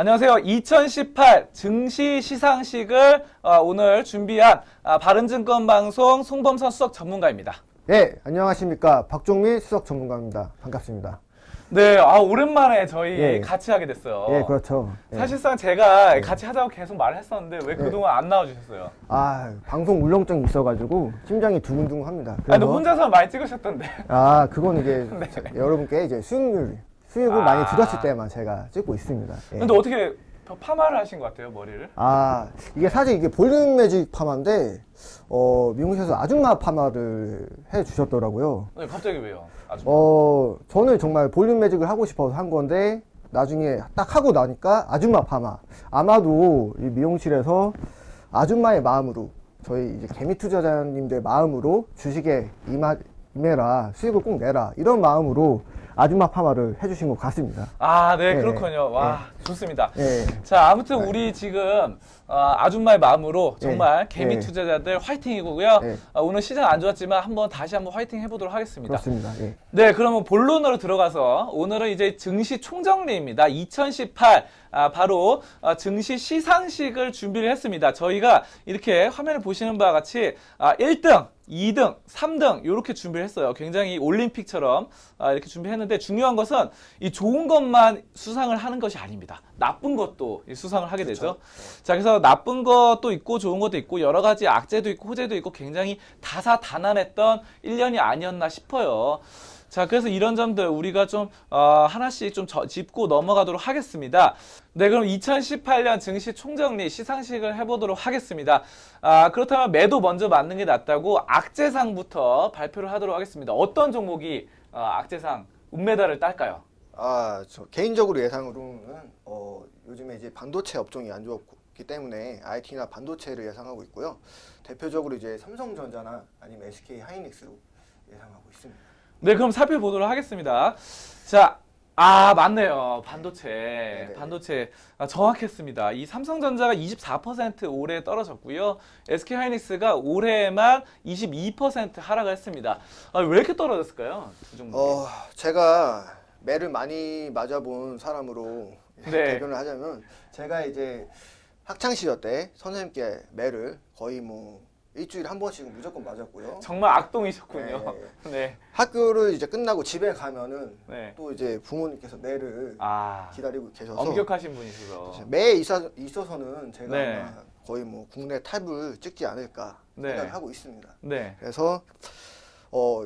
안녕하세요. 2018 증시 시상식을 어, 오늘 준비한 아, 바른증권 방송 송범선 수석 전문가입니다. 예, 안녕하십니까. 박종미 수석 전문가입니다. 반갑습니다. 네, 아, 오랜만에 저희 예. 같이 하게 됐어요. 예, 그렇죠. 예. 사실상 제가 같이 하자고 계속 말을 했었는데 왜 예. 그동안 안 나와주셨어요? 아, 방송 울렁증이 있어가지고 심장이 두근두근합니다. 아, 근데 혼자서 많이 찍으셨던데. 아, 그건 이제 네. 저- 여러분께 이제 수익률, 수익을 아. 많이 들었을 때만 제가 찍고 있습니다. 예. 근데 어떻게 파마를 하신 것 같아요, 머리를? 아, 이게 사실 이게 볼륨 매직 파마인데, 어, 미용실에서 아줌마 파마를 해 주셨더라고요. 네, 갑자기 왜요? 아주. 어, 저는 정말 볼륨 매직을 하고 싶어서 한 건데, 나중에 딱 하고 나니까 아줌마 파마. 아마도 이 미용실에서 아줌마의 마음으로, 저희 이제 개미 투자자님들 마음으로 주식에 임하, 임해라, 수익을 꼭 내라, 이런 마음으로 아줌마 파마를 해주신 것 같습니다. 아, 네, 예, 그렇군요. 와, 좋습니다. 예. 자, 아무튼 우리 지금 어, 아줌마의 마음으로 정말 예. 개미 예. 투자자들 화이팅이고요. 예. 어, 오늘 시장 안 좋았지만 한번 다시 한번 화이팅 해보도록 하겠습니다. 그렇습니다. 예. 네, 그러면 본론으로 들어가서 오늘은 이제 증시 총정리입니다. 2018 아, 바로 아, 증시 시상식을 준비를 했습니다. 저희가 이렇게 화면을 보시는 바와 같이 아, 1등, 2등, 3등 이렇게 준비를 했어요. 굉장히 올림픽처럼 아, 이렇게 준비했는데 중요한 것은 이 좋은 것만 수상을 하는 것이 아닙니다. 나쁜 것도 이 수상을 하게 되죠. 자, 그래서 나쁜 것도 있고 좋은 것도 있고 여러 가지 악재도 있고 호재도 있고 굉장히 다사다난했던 1년이 아니었나 싶어요. 자, 그래서 이런 점들 우리가 좀 어, 하나씩 좀 저- 짚고 넘어가도록 하겠습니다. 네, 그럼 2018년 증시 총정리 시상식을 해보도록 하겠습니다. 아, 그렇다면 매도 먼저 맞는 게 낫다고 악재상부터 발표를 하도록 하겠습니다. 어떤 종목이 어, 악재상 운메달을 딸까요? 아, 저 개인적으로 예상으로는 어, 요즘에 이제 반도체 업종이 안 좋기 때문에 IT나 반도체를 예상하고 있고요. 대표적으로 이제 삼성전자나 아니면 SK 하이닉스로 예상하고 있습니다. 네, 그럼 살펴보도록 하겠습니다. 자, 아, 맞네요. 반도체. 반도체. 아, 정확했습니다. 이 삼성전자가 24% 올해 떨어졌고요. SK 하이닉스가 올해만 22% 하락을 했습니다. 아, 왜 이렇게 떨어졌을까요? 두 종목이. 어, 제가 매를 많이 맞아본 사람으로 네. 대변을 하자면 제가 이제 학창 시절 때 선생님께 매를 거의 뭐 일주일에 한 번씩은 무조건 맞았고요. 정말 악동이셨군요. 네. 네. 학교를 이제 끝나고 집에 가면은 네. 또 이제 부모님께서 매를 아, 기다리고 계셔서 엄격하신 분이셔서. 매에 있어, 있어서는 제가 네. 아마 거의 뭐 국내 탑을 찍지 않을까 네. 생각을 하고 있습니다. 네. 그래서 어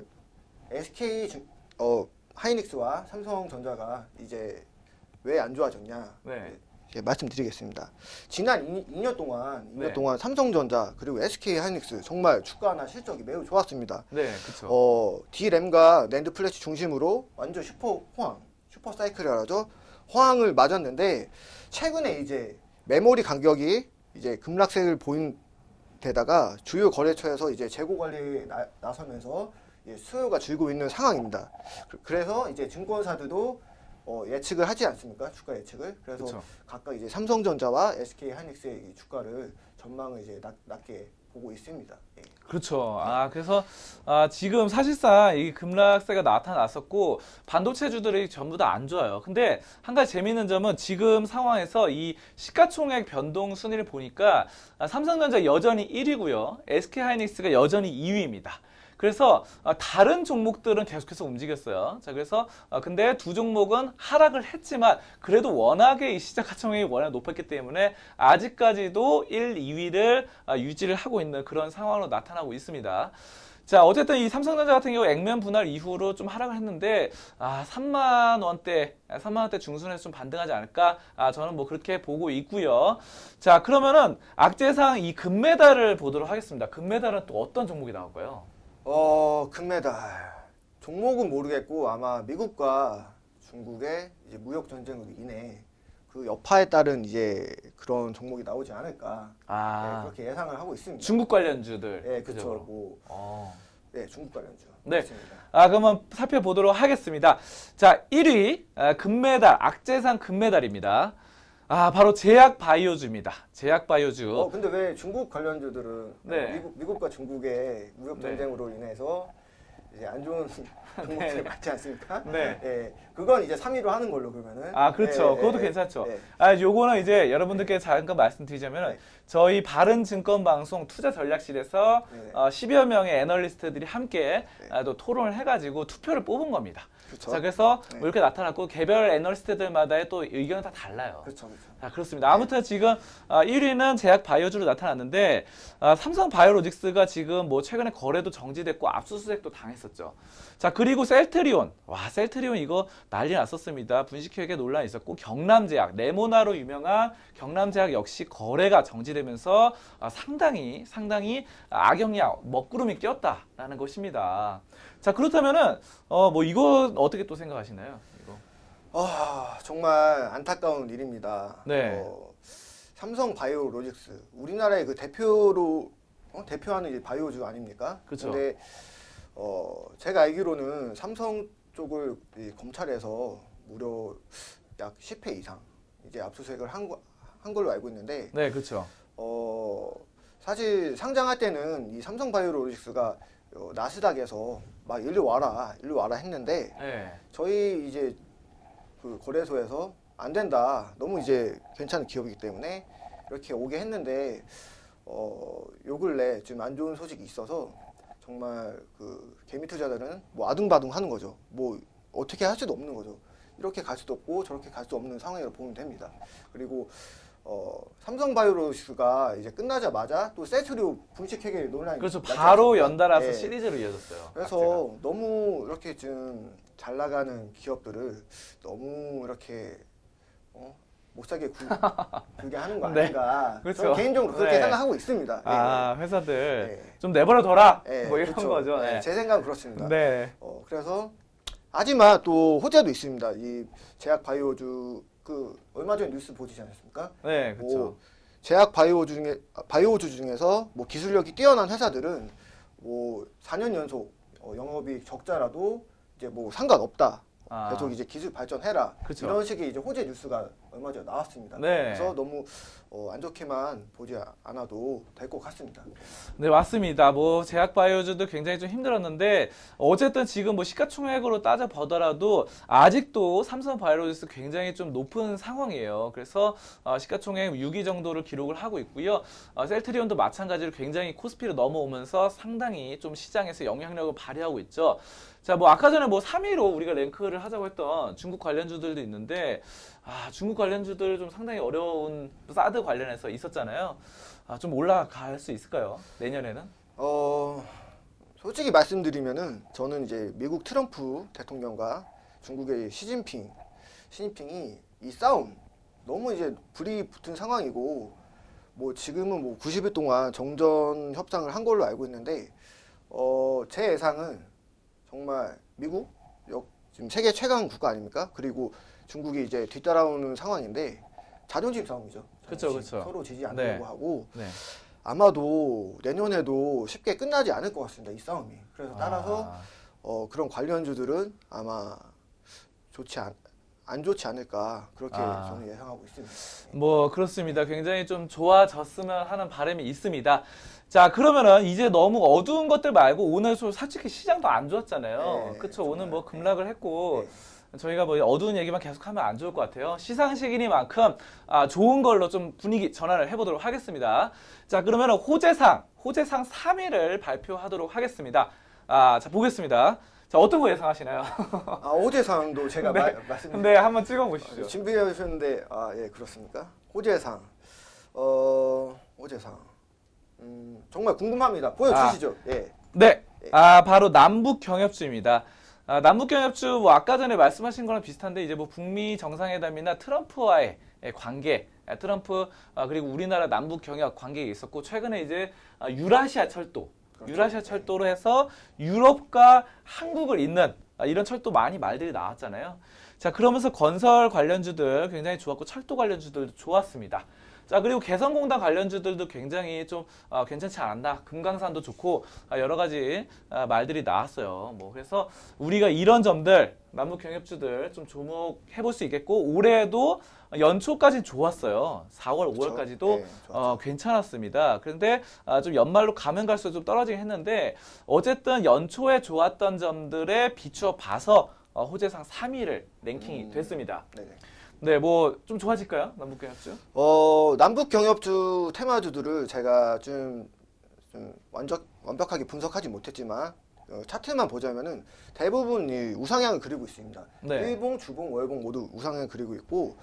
SK 중- 어 하이닉스와 삼성전자가 이제 왜 안 좋아졌냐 네. 이제 말씀드리겠습니다. 지난 2, 년 동안 2년 네. 동안 삼성전자 그리고 SK 하이닉스 정말 주가나 실적이 매우 좋았습니다. 네, 그쵸. 어, D램과 랜드 플래시 중심으로 완전 슈퍼 호황, 슈퍼 사이클이라 하죠. 호황을 맞았는데 최근에 이제 메모리 간격이 이제 급락세를 보인 데다가 주요 거래처에서 이제 재고 관리에 나, 나서면서 이제 수요가 줄고 있는 상황입니다. 그- 그래서 이제 증권사들도 어, 예측을 하지 않습니까? 주가 예측을. 그래서 그쵸. 각각 이제 삼성전자와 SK 하이닉스의 이 주가를 전망을 이제 낮, 낮게 보고 있습니다. 예. 그렇죠. 아, 그래서, 아, 지금 사실상 이 급락세가 나타났었고, 반도체주들이 전부 다 안 좋아요. 근데 한 가지 재미있는 점은 지금 상황에서 이 시가총액 변동 순위를 보니까 아, 삼성전자 여전히 1위고요. SK 하이닉스가 여전히 2위입니다. 그래서 아, 다른 종목들은 계속해서 움직였어요. 자, 그래서 아, 근데 두 종목은 하락을 했지만 그래도 워낙에 이 시장 가총액이 워낙 높았기 때문에 아직까지도 1, 2위를 아, 유지를 하고 있는 그런 상황으로 나타나고 있습니다. 자, 어쨌든 이 삼성전자 같은 경우 액면 분할 이후로 좀 하락을 했는데, 아, 3만 원대, 3만 원대 중순에서 좀 반등하지 않을까? 아, 저는 뭐 그렇게 보고 있고요. 자, 그러면은 악재상 이 금메달을 보도록 하겠습니다. 금메달은 또 어떤 종목이 나올까요? 어, 금메달. 종목은 모르겠고 아마 미국과 중국의 이제 무역 전쟁으로 인해 그 여파에 따른 이제 그런 종목이 나오지 않을까 네, 아, 그렇게 예상을 하고 있습니다. 중국 관련주들. 네? 그렇죠. 뭐, 어. 네, 중국 관련주. 네. 맞습니다. 아, 그러면 살펴보도록 하겠습니다. 자, 1위, 아, 금메달, 악재상 금메달입니다. 아, 바로 제약 바이오주입니다. 제약 바이오주. 어, 근데 왜 중국 관련주들은 네. 미국, 미국과 중국의 무역 네. 전쟁으로 인해서 이제 안 좋은 종목들 많지 않습니까? 네. 예, 그건 이제 3위로 하는 걸로 그러면은. 아, 그렇죠. 예, 그것도 예, 괜찮죠. 예. 아, 요거는 이제 여러분들께 잠깐 말씀드리자면 네. 저희 바른 증권 방송 투자 전략실에서 네. 어, 10여 명의 애널리스트들이 함께 네. 아, 또 토론을 해가지고 투표를 뽑은 겁니다. 그렇죠. 자, 그래서 네. 뭐 이렇게 나타났고 개별 애널리스트들마다의 또 의견은 다 달라요. 그렇죠. 자, 그렇습니다. 아무튼 지금 아, 1위는 제약 바이오주로 나타났는데 아, 삼성 바이오로직스가 지금 뭐 최근에 거래도 정지됐고 압수수색도 당했었죠. 자, 그리고 셀트리온. 와, 셀트리온 이거 난리 났었습니다. 분식회계 논란이 있었고 경남제약, 네모나로 유명한 경남제약 역시 거래가 정지되면서 아, 상당히 상당히 악영향, 먹구름이 꼈다라는 것입니다. 자, 그렇다면은 어, 뭐 이거 어떻게 또 생각하시나요? 이거. 아 정말 안타까운 일입니다. 네. 어, 삼성 바이오로직스 우리나라의 그 대표로 어? 대표하는 이제 바이오주 아닙니까? 그쵸. 근데 어, 제가 알기로는 삼성 쪽을 이 검찰에서 무려 약 10회 이상 이제 압수수색을 한, 거, 한 걸로 알고 있는데 네, 그렇죠. 어, 사실 상장할 때는 이 삼성 바이오로직스가 어, 나스닥에서 막 일로 와라 일로 와라 했는데 네. 저희 이제 그 거래소에서 안 된다. 너무 이제 괜찮은 기업이기 때문에 이렇게 오게 했는데 어, 요 근래 좀안 좋은 소식이 있어서 정말 그 개미 투자자들은 뭐 아둥바둥 하는 거죠. 뭐 어떻게 할 수도 없는 거죠. 이렇게 갈 수도 없고 저렇게 갈 수 없는 상황이라고 보면 됩니다. 그리고 어, 삼성바이오로직스가 이제 끝나자마자 또 셀트리오 분식회계 논란이 그렇죠. 났지 바로? 연달아서 예. 시리즈로 이어졌어요. 그래서 악재가. 너무 이렇게 좀잘 나가는 기업들을 너무 이렇게 어? 못 사게 굴, 굴게 하는 거 네. 아닌가. 그렇죠. 저는 개인적으로 그렇게 네. 생각하고 있습니다. 예. 아 회사들 네. 좀 내버려둬라 예, 뭐 이런 그렇죠. 거죠. 예, 네. 제 생각은 그렇습니다. 네. 어, 그래서 하지만 또 호재도 있습니다. 이 제약 바이오주 그 얼마 전에 뉴스 보시지 않았습니까? 네, 그렇죠. 뭐 제약 바이오주 중에 아, 바이오주 중에서 뭐 기술력이 뛰어난 회사들은 뭐 4년 연속 어, 영업이익 적자라도 이제 뭐 상관없다. 아. 계속 이제 기술 발전해라. 그쵸. 이런 식의 이제 호재 뉴스가 얼마 전에 나왔습니다. 네. 그래서 너무 어, 안 좋게만 보지 않아도 될 것 같습니다. 네, 맞습니다. 뭐 제약 바이오주도 굉장히 좀 힘들었는데 어쨌든 지금 뭐 시가총액으로 따져 보더라도 아직도 삼성 바이오로직스 굉장히 좀 높은 상황이에요. 그래서 어, 시가총액 6위 정도를 기록을 하고 있고요. 어, 셀트리온도 마찬가지로 굉장히 코스피를 넘어오면서 상당히 좀 시장에서 영향력을 발휘하고 있죠. 자, 뭐 아까 전에 뭐 3위로 우리가 랭크를 하자고 했던 중국 관련주들도 있는데 아, 중국 관련주들 좀 상당히 어려운 사드 관련해서 있었잖아요. 아, 좀 올라갈 수 있을까요? 내년에는? 어, 솔직히 말씀드리면은 저는 이제 미국 트럼프 대통령과 중국의 시진핑, 시진핑이 이 싸움 너무 이제 불이 붙은 상황이고 뭐 지금은 뭐 90일 동안 정전 협상을 한 걸로 알고 있는데 어, 제 예상은 정말 미국 역- 지금 세계 최강 국가 아닙니까? 그리고 중국이 이제 뒤따라오는 상황인데 자존심 싸움이죠. 자존심. 그쵸. 서로 지지 않으려고 네. 하고 네. 아마도 내년에도 쉽게 끝나지 않을 것 같습니다. 이 싸움이. 그래서 따라서 아, 어, 그런 관련주들은 아마 좋지 않, 안 좋지 않을까 그렇게 아. 저는 예상하고 있습니다. 뭐 그렇습니다. 굉장히 좀 좋아졌으면 하는 바람이 있습니다. 자 그러면은 이제 너무 어두운 것들 말고 오늘 좀 솔직히 시장도 안 좋았잖아요. 네, 그쵸 오늘. 뭐 급락을 했고 네. 저희가 뭐 어두운 얘기만 계속하면 안 좋을 것 같아요. 시상식이니만큼 아, 좋은 걸로 좀 분위기 전환을 해보도록 하겠습니다. 자 그러면 호재상 호재상 3위를 발표하도록 하겠습니다. 아, 자 보겠습니다. 자 어떤 거 예상하시나요? 아 호재 상도 제가 네. 말, 말씀드린 네, 한번 찍어 보시죠. 준비해 주셨는데 아 예 그렇습니까? 호재 상 어 호재 상 음, 정말 궁금합니다. 보여 주시죠. 예. 네, 아 바로 남북 경협주입니다. 아, 남북 경협주 뭐 아까 전에 말씀하신 거랑 비슷한데 이제 뭐 북미 정상회담이나 트럼프와의 예, 관계, 아, 트럼프 아, 그리고 우리나라 남북 경협 관계가 있었고 최근에 이제 아, 유라시아 철도. 유라시아 철도로 해서 유럽과 한국을 잇는 아, 이런 철도 많이 말들이 나왔잖아요. 자, 그러면서 건설 관련주들 굉장히 좋았고 철도 관련주들도 좋았습니다. 자, 그리고 개성공단 관련주들도 굉장히 좀 어, 괜찮지 않았나. 금강산도 좋고 아, 여러 가지 아, 말들이 나왔어요. 뭐 그래서 우리가 이런 점들 남북 경협주들 좀 주목해 볼 수 있겠고 올해도 연초까지 좋았어요. 4월, 그쵸? 5월까지도 네. 어, 괜찮았습니다. 그런데 아, 좀 연말로 가면 갈수록 좀 떨어지긴 했는데 어쨌든 연초에 좋았던 점들에 비추어 봐서 어, 호재상 3위를 랭킹이 음. 됐습니다. 네네. 네, 뭐 좀 좋아질까요? 남북 경협주? 어, 남북 경협주 테마주들을 제가 좀, 좀 완전 완벽하게 분석하지 못했지만 어, 차트만 보자면은 대부분 이 우상향을 그리고 있습니다. 네. 일봉, 주봉, 월봉 모두 우상향을 그리고 있고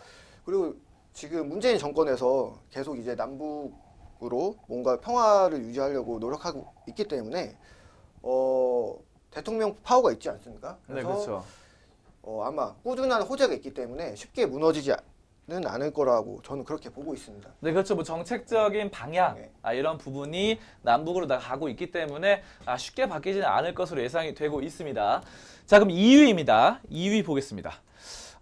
그리고 지금 문재인 정권에서 계속 이제 남북으로 뭔가 평화를 유지하려고 노력하고 있기 때문에 어, 대통령 파워가 있지 않습니까? 네, 그렇죠. 어, 아마 꾸준한 호재가 있기 때문에 쉽게 무너지지 는 않을 거라고 저는 그렇게 보고 있습니다. 네, 그렇죠. 뭐 정책적인 방향 네. 아, 이런 부분이 남북으로 나가고 있기 때문에 아, 쉽게 바뀌지는 않을 것으로 예상이 되고 있습니다. 자, 그럼 2위입니다. 2위 보겠습니다.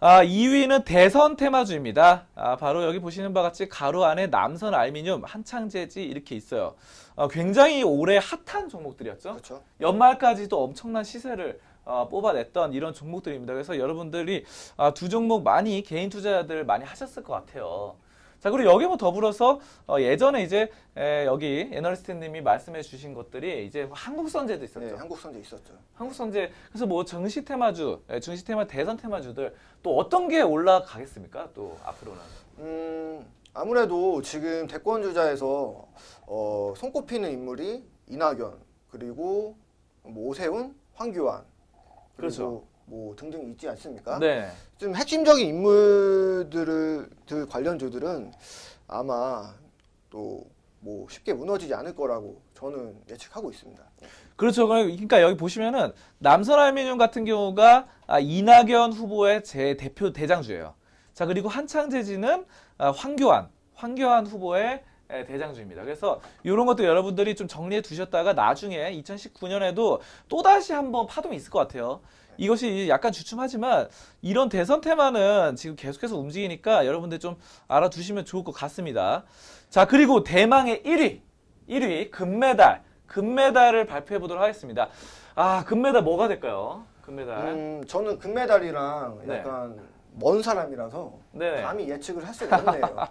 아, 2위는 대선 테마주입니다. 아, 바로 여기 보시는 바와 같이 가로 안에 남선 알미늄, 한창재지 이렇게 있어요. 어, 굉장히 올해 핫한 종목들이었죠. 그렇죠? 연말까지도 엄청난 시세를 어, 뽑아냈던 이런 종목들입니다. 그래서 여러분들이 아, 두 종목 많이 개인 투자들 많이 하셨을 것 같아요. 자 그리고 여기 뭐 더불어서 어, 예전에 이제 에, 여기 애널리스트님이 말씀해 주신 것들이 이제 한국선제도 있었죠. 네, 한국 선제 있었죠. 한국선제 그래서 뭐 증시 테마주, 에, 증시 테마 대선 테마주들 또 어떤 게 올라가겠습니까? 또 앞으로는. 음, 아무래도 지금 대권 주자에서 어, 손꼽히는 인물이 이낙연 그리고 뭐 오세훈, 황교안 그렇죠. 뭐 등등 있지 않습니까? 네. 좀 핵심적인 인물들을 들 관련주들은 아마 또 뭐 쉽게 무너지지 않을 거라고 저는 예측하고 있습니다. 그렇죠. 그러니까 여기 보시면은 남선 알미늄 같은 경우가 아, 이낙연 후보의 제 대표 대장주예요. 자 그리고 한창재지는 아, 황교안, 황교안 후보의 에, 대장주입니다. 그래서 이런 것도 여러분들이 좀 정리해 두셨다가 나중에 2019년에도 또 다시 한번 파동이 있을 것 같아요. 이것이 약간 주춤하지만 이런 대선 테마는 지금 계속해서 움직이니까 여러분들 좀 알아두시면 좋을 것 같습니다. 자 그리고 대망의 1위, 1위 금메달. 금메달을 발표해 보도록 하겠습니다. 아, 금메달 뭐가 될까요? 금메달. 음, 저는 금메달이랑 네. 약간 먼 사람이라서 네. 감히 예측을 할 수가 없네요.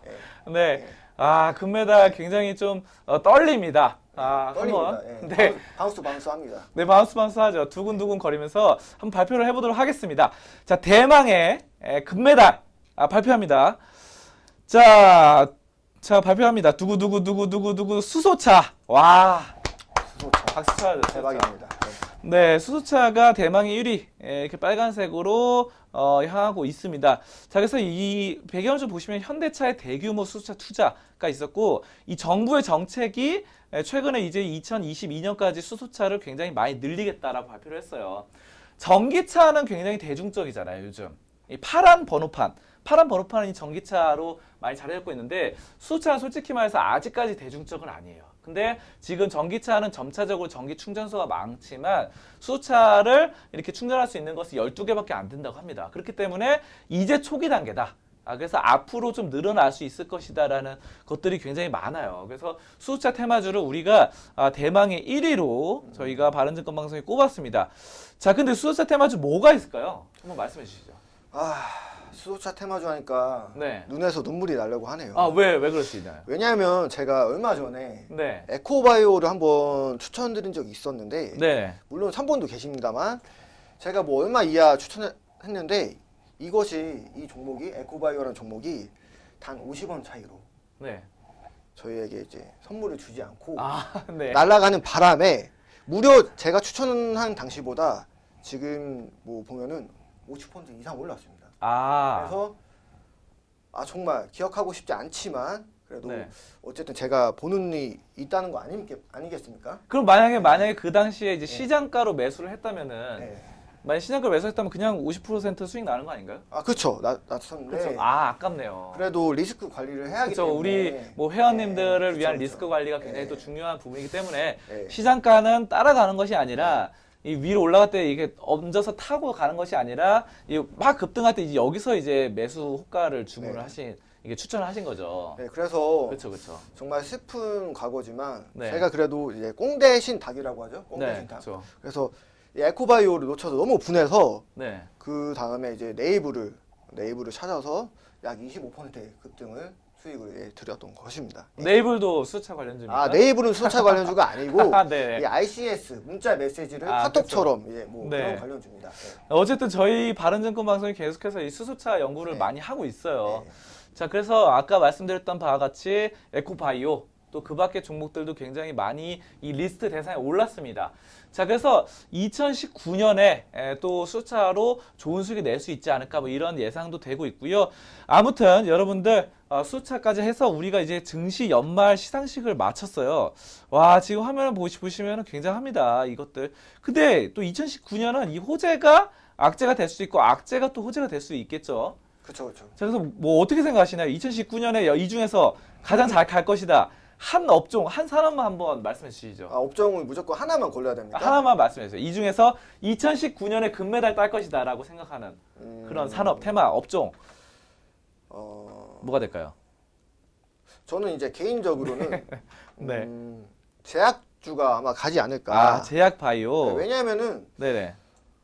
예. 네. 아, 금메달 굉장히 좀 어, 떨립니다. 아, 떨립니다. 한번. 예. 네. 바운스 바운스 합니다. 네, 바운스 바운스 하죠. 두근두근 거리면서 한번 발표를 해보도록 하겠습니다. 자, 대망의 에, 금메달 아, 발표합니다. 자, 자 발표합니다. 두구두구 두구두구 두구 수소차. 와, 수소차. 박수 쳐야죠. 수소차. 대박입니다. 네. 네, 수소차가 대망의 1위 에, 이렇게 빨간색으로 어, 향하고 있습니다. 자, 그래서 이 배경을 좀 보시면 현대차의 대규모 수소차 투자가 있었고 이 정부의 정책이 에, 최근에 이제 2022년까지 수소차를 굉장히 많이 늘리겠다라고 발표를 했어요. 전기차는 굉장히 대중적이잖아요, 요즘. 이 파란 번호판, 파란 번호판은 이 전기차로 많이 자리 잡고 있는데 수소차는 솔직히 말해서 아직까지 대중적은 아니에요. 근데 지금 전기차는 점차적으로 전기 충전소가 많지만 수소차를 이렇게 충전할 수 있는 것은 12개밖에 안 된다고 합니다. 그렇기 때문에 이제 초기 단계다. 아, 그래서 앞으로 좀 늘어날 수 있을 것이다라는 것들이 굉장히 많아요. 그래서 수소차 테마주를 우리가 아, 대망의 1위로 저희가 바른증권 방송에 꼽았습니다. 자, 근데 수소차 테마주 뭐가 있을까요? 한번 말씀해 주시죠. 아 수소차 테마주 하니까 네. 눈에서 눈물이 나려고 하네요. 아, 왜, 왜 그럴 수 있나요? 왜냐하면 제가 얼마 전에 네. 에코바이오를 한번 추천드린 적이 있었는데 네. 물론 3번도 계십니다만 제가 뭐 얼마 이하 추천했는데 이것이 이 종목이 에코바이오라는 종목이 단 50원 차이로 네. 저희에게 이제 선물을 주지 않고 아, 네. 날아가는 바람에 무려 제가 추천한 당시보다 지금 뭐 보면은 50% 이상 올랐습니다. 아. 그래서 아 정말 기억하고 싶지 않지만 그래도 네. 어쨌든 제가 보는 이 있다는 거 아니, 아니겠습니까? 그럼 만약에 만약에 그 당시에 이제 시장가로 매수를 했다면은 네. 만약 시장가로 매수했다면 그냥 50% 수익 나는 거 아닌가요? 아 그렇죠. 나 났었는데 그렇죠. 아 아깝네요. 그래도 리스크 관리를 해야 하기 그렇죠. 우리 뭐 회원님들을 네, 위한 그쵸, 리스크 그쵸. 관리가 굉장히 네. 또 중요한 부분이기 때문에 네. 시장가는 따라가는 것이 아니라 이 위로 올라갈 때 이게 얹어서 타고 가는 것이 아니라 이막 급등할 때 이제 여기서 이제 매수 호가를 주문을 네. 하신 이게 추천을 하신 거죠. 네, 그래서 그렇죠, 그렇죠. 정말 슬픈 과거지만 네. 제가 그래도 이제 꽁 대신 닭이라고 하죠. 네, 꽁대신 닭. 그렇죠. 그래서 이 에코바이오를 놓쳐서 너무 분해서 네. 그 다음에 이제 네이블을 네이블을 찾아서 약 25%의 급등을 수익을 예, 드렸던 것입니다. 예. 네이블도 수차 관련주입니까? 아 네이블은 수차 관련주가 아니고 아, 네. 이 RCS 문자 메시지를 아, 카톡처럼 예, 뭐 네. 그런 관련주입니다. 예. 어쨌든 저희 바른증권 방송이 계속해서 이 수소차 연구를 네. 많이 하고 있어요. 네. 자, 그래서 아까 말씀드렸던 바와 같이 에코바이오 또 그 밖의 종목들도 굉장히 많이 이 리스트 대상에 올랐습니다. 자, 그래서 2019년에 또 수차로 좋은 수익이 낼 수 있지 않을까 뭐 이런 예상도 되고 있고요. 아무튼 여러분들 어, 수차까지 해서 우리가 이제 증시 연말 시상식을 마쳤어요. 와, 지금 화면을 보시, 보시면 굉장합니다. 이것들. 근데 또 2019년은 이 호재가 악재가 될수 있고 악재가 또 호재가 될 수 있겠죠. 그렇죠, 그렇죠. 자, 그래서 뭐 어떻게 생각하시나요? 2019년에 이 중에서 가장 잘 갈 것이다. 한 업종, 한 산업만 한번 말씀해 주시죠. 아, 업종은 무조건 하나만 골라야 됩니까? 하나만 말씀해 주세요. 이 중에서 2019년에 금메달 딸 것이다라고 생각하는 음, 그런 산업, 테마, 업종 어, 뭐가 될까요? 저는 이제 개인적으로는 네. 음, 제약주가 아마 가지 않을까. 아, 제약 바이오. 네, 왜냐하면은 네네.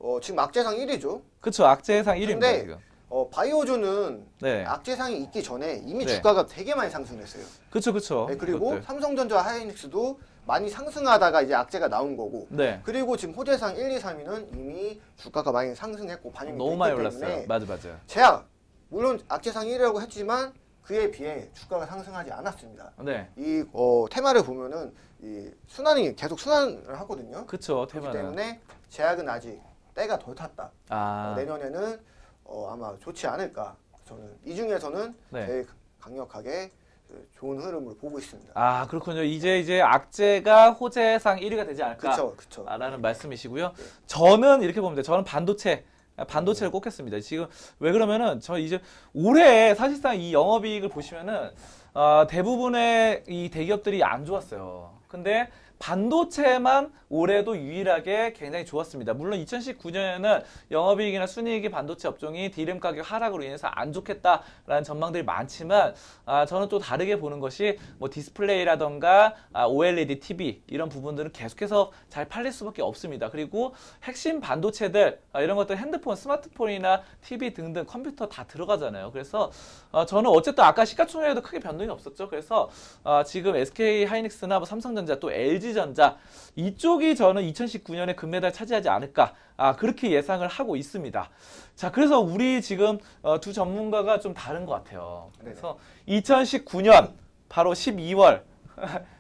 어, 지금 악재상 1위죠. 그쵸, 악재상 1위입니다, 근데 지금. 어, 바이오주는 네. 악재상이 있기 전에 이미 네. 주가가 되게 많이 상승했어요. 그쵸, 그쵸. 네, 그리고 그것들. 삼성전자 하이닉스도 많이 상승하다가 이제 악재가 나온 거고. 네. 그리고 지금 호재상 1, 2, 3위는 이미 주가가 많이 상승했고 반영이 너무 많이 올랐어요. 맞아, 맞아. 제약 물론 악재상 1위라고 했지만 그에 비해 주가가 상승하지 않았습니다. 네. 이 어, 테마를 보면은 이 순환이 계속 순환을 하거든요. 그쵸, 그렇기 테마는. 때문에 제약은 아직 때가 덜 탔다. 아. 어, 내년에는 어, 아마 좋지 않을까. 저는 이 중에서는 네. 제일 강력하게 그 좋은 흐름을 보고 있습니다. 아, 그렇군요. 이제 이제 악재가 호재상 1위가 되지 않을까? 그렇죠, 그렇죠. 라는 말씀이시고요. 저는 이렇게 돼요. 저는 반도체 반도체를 꼽겠습니다. 지금 왜 그러면은 저 이제 올해 사실상 이 영업이익을 보시면은 어, 대부분의 이 대기업들이 안 좋았어요. 근데 반도체만 올해도 유일하게 굉장히 좋았습니다. 물론 2019년에는 영업이익이나 순이익이 반도체 업종이 디램 가격 하락으로 인해서 안 좋겠다라는 전망들이 많지만 아, 저는 또 다르게 보는 것이 뭐 디스플레이라던가 아, OLED TV 이런 부분들은 계속해서 잘 팔릴 수밖에 없습니다. 그리고 핵심 반도체들 아, 이런 것들 핸드폰, 스마트폰이나 TV 등등 컴퓨터 다 들어가잖아요. 그래서 어, 저는 어쨌든 아까 시가총액에도 크게 변동이 없었죠. 그래서 어, 지금 SK 하이닉스나 뭐 삼성전자 또 LG 전자 이쪽이 저는 2019년에 금메달 차지하지 않을까 아, 그렇게 예상을 하고 있습니다. 자, 그래서 우리 지금 어, 두 전문가가 좀 다른 것 같아요. 그래서 2019년 바로 12월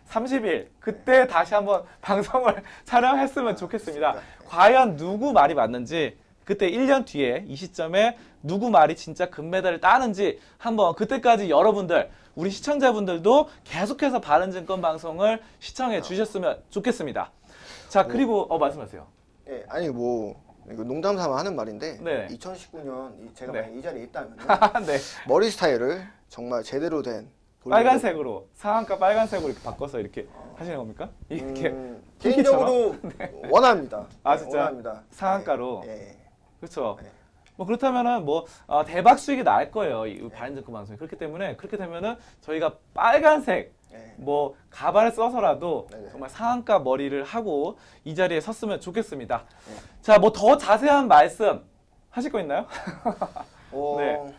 30일 그때 다시 한번 방송을 촬영했으면 좋겠습니다. 과연 누구 말이 맞는지 그때 1년 뒤에 이 시점에 누구 말이 진짜 금메달을 따는지 한번 그때까지 여러분들 우리 시청자분들도 계속해서 바른증권 방송을 시청해 주셨으면 좋겠습니다. 자 그리고 어 말씀하세요. 예, 아니 뭐 이거 농담 삼아 하는 말인데 네. 2019년 이- 제가 네. 만약 이 자리에 있다면 네. 머리 스타일을 정말 제대로 된 빨간색으로 상한가 빨간색으로 이렇게 바꿔서 이렇게 하시는 겁니까? 이렇게 음? 개인적으로 원합니다. 아, 네, 진짜? 원합니다. 상한가로? 예, 예. 그렇죠. 네. 뭐 그렇다면은 뭐 어, 대박 수익이 날 거예요. 이 바른증권 방송이 그렇기 때문에 그렇게 되면은 저희가 빨간색 예. 뭐 가발을 써서라도 네네. 정말 상한가 머리를 하고 이 자리에 섰으면 좋겠습니다. 네. 자, 뭐 더 자세한 말씀 하실 거 있나요? 어, 네.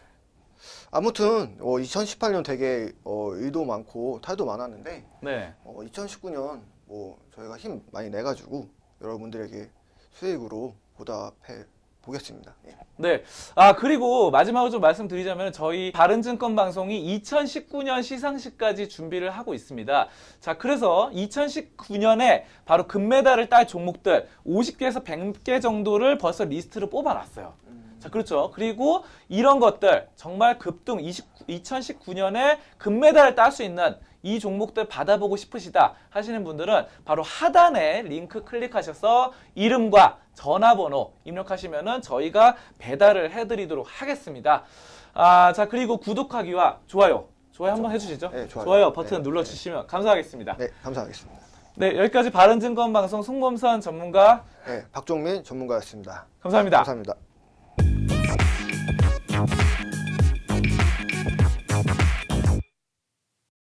아무튼 어, 2018년 되게 어, 일도 많고 탈도 많았는데 네. 어, 2019년 뭐 저희가 힘 많이 내가지고 여러분들에게 수익으로 보답해 보겠습니다. 예. 네. 아, 그리고 마지막으로 좀 말씀드리자면 저희 바른증권 방송이 2019년 시상식까지 준비를 하고 있습니다. 자, 그래서 2019년에 바로 금메달을 딸 종목들 50개에서 100개 정도를 벌써 리스트를 뽑아놨어요. 자, 그렇죠. 그리고 이런 것들 정말 급등 20, 2019년에 금메달을 딸 수 있는 이 종목들 받아보고 싶으시다 하시는 분들은 바로 하단에 링크 클릭하셔서 이름과 전화번호 입력하시면 은 저희가 배달을 해드리도록 하겠습니다. 아, 자, 그리고 구독하기와 좋아요. 좋아요 한번 해주시죠. 네, 좋아요. 버튼 네, 눌러주시면 감사하겠습니다. 네, 감사하겠습니다. 네, 여기까지 바른증권방송 송범선 전문가 네, 박종민 전문가였습니다. 감사합니다. 감사합니다.